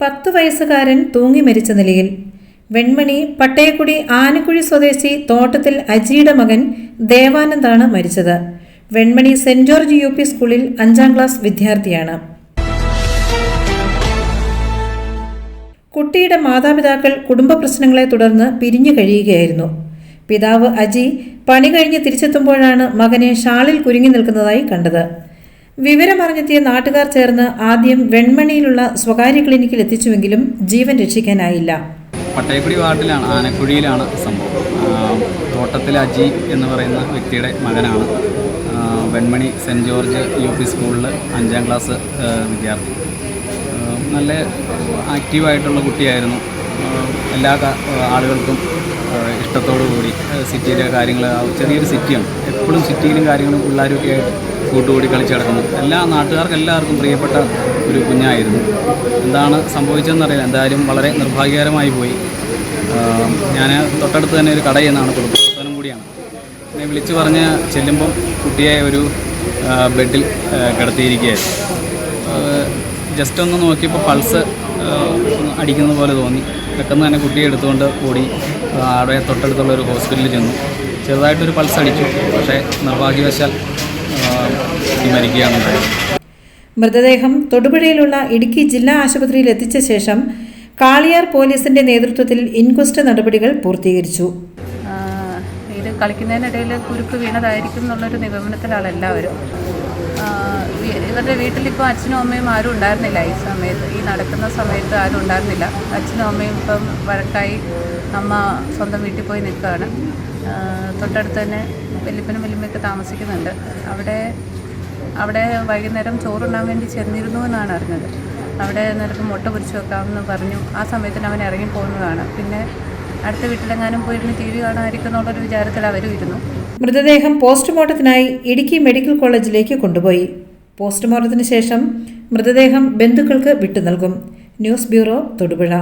പത്ത് വയസ്സുകാരൻ തൂങ്ങി മരിച്ച നിലയിൽ. വെൺമണി പട്ടയക്കുടി ആനക്കുഴി സ്വദേശി തോട്ടത്തിൽ അജിയുടെ മകൻ ദേവാനന്ദാണ് മരിച്ചത്. വെൺമണി സെന്റ് ജോർജ് യു സ്കൂളിൽ അഞ്ചാം ക്ലാസ് വിദ്യാർത്ഥിയാണ്. കുട്ടിയുടെ മാതാപിതാക്കൾ കുടുംബ പ്രശ്നങ്ങളെ തുടർന്ന് പിരിഞ്ഞു കഴിയുകയായിരുന്നു. പിതാവ് അജി പണി കഴിഞ്ഞ് തിരിച്ചെത്തുമ്പോഴാണ് മകനെ ഷാളിൽ കുരുങ്ങി നിൽക്കുന്നതായി കണ്ടത്. വിവരമറിഞ്ഞെത്തിയ നാട്ടുകാർ ചേർന്ന് ആദ്യം വെൺമണിയിലുള്ള സ്വകാര്യ ക്ലിനിക്കിൽ എത്തിച്ചുവെങ്കിലും ജീവൻ രക്ഷിക്കാനായില്ല. പട്ടയക്കുടി വാർഡിലാണ് ആനക്കുഴിയിലാണ് സംഭവം. തോട്ടത്തിൽ അജി എന്ന് പറയുന്ന വ്യക്തിയുടെ മകനാണ് Venmani saint George U P സ്കൂളിൽ അഞ്ചാം ക്ലാസ് വിദ്യാർത്ഥി. നല്ല ആക്റ്റീവായിട്ടുള്ള കുട്ടിയായിരുന്നു. എല്ലാ ആളുകൾക്കും ഇഷ്ടത്തോടു കൂടി സിറ്റിയിലെ കാര്യങ്ങൾ ചെറിയൊരു സിറ്റിയാണ് എപ്പോഴും സിറ്റിയിലും കാര്യങ്ങളും പിള്ളേരൊക്കെ ആയിട്ട് കൂട്ടുകൂടി കളിച്ചു കിടക്കുന്നു എല്ലാ നാട്ടുകാർക്ക് എല്ലാവർക്കും പ്രിയപ്പെട്ട ഒരു കുഞ്ഞായിരുന്നു. എന്താണ് സംഭവിച്ചതെന്നറിയില്ല എന്തായാലും വളരെ നിർഭാഗ്യകരമായി പോയി. ഞാൻ തൊട്ടടുത്ത് തന്നെ ഒരു കടയിൽ നിന്നാണ് കുടുംബപ്രവർത്തനം കൂടിയാണ്. എന്നെ വിളിച്ചു പറഞ്ഞ് ചെല്ലുമ്പം കുട്ടിയെ ഒരു ബെഡിൽ കിടത്തിയിരിക്കുകയായിരുന്നു. ജസ്റ്റ് ഒന്ന് നോക്കിയപ്പോൾ പൾസ് അടിക്കുന്ന പോലെ തോന്നി. പെട്ടെന്ന് തന്നെ കുട്ടിയെ എടുത്തുകൊണ്ട് ഓടി അവിടെ തൊട്ടടുത്തുള്ള ഒരു ഹോസ്പിറ്റലിൽ ചെന്നു. ചെറുതായിട്ടൊരു പൾസ് അടിച്ചു പക്ഷേ നിർഭാഗ്യവശാൽ മരിക്കുകയാണുണ്ടായത് മൃതദേഹം തൊടുപുഴയിലുള്ള ഇടുക്കി ജില്ലാ ആശുപത്രിയിൽ എത്തിച്ച ശേഷം കാളിയാർ പോലീസിന്റെ നേതൃത്വത്തിൽ ഇൻക്വസ്റ്റ് നടപടികൾ പൂർത്തീകരിച്ചു. ഇത് കളിക്കുന്നതിനിടയിൽ കുരുക്ക് വീണതായിരിക്കും എന്നുള്ളൊരു നിഗമനത്തിലാണ് എല്ലാവരും. ഇവരുടെ വീട്ടിലിപ്പോൾ അച്ഛനും അമ്മയും ആരും ഉണ്ടായിരുന്നില്ല ഈ സമയത്ത്. ഈ നടക്കുന്ന സമയത്ത് ആരും ഉണ്ടായിരുന്നില്ല. അച്ഛനും അമ്മയും ഇപ്പം വഴക്കായി അമ്മ സ്വന്തം വീട്ടിൽ പോയി നിൽക്കുകയാണ്. തൊട്ടടുത്ത് തന്നെ വല്യപ്പനും വല്യമ്മയൊക്കെ താമസിക്കുന്നുണ്ട്. അവിടെ അവിടെ വൈകുന്നേരം ചോറുണ്ണാൻ വേണ്ടി ചെന്നിരുന്നു എന്നാണ് അറിഞ്ഞത്. അവിടെ നിനക്ക് മുട്ട പൊരിച്ചു വെക്കാമെന്ന് പറഞ്ഞു. ആ സമയത്തിന് അവൻ ഇറങ്ങി പോകുന്നതാണ്. പിന്നെ അടുത്ത വീട്ടിലെങ്ങാനും പോയിരുന്ന് ടി വി കാണാമായിരിക്കും എന്നുള്ളൊരു വിചാരത്തിൽ അവരും ഇരുന്നു. മൃതദേഹം പോസ്റ്റ്മോർട്ടത്തിനായി ഇടുക്കി മെഡിക്കൽ കോളേജിലേക്ക് കൊണ്ടുപോയി. പോസ്റ്റ്മോർട്ടത്തിന് ശേഷം മൃതദേഹം ബന്ധുക്കൾക്ക് വിട്ടു നൽകും ന്യൂസ് ബ്യൂറോ തൊടുപുഴ.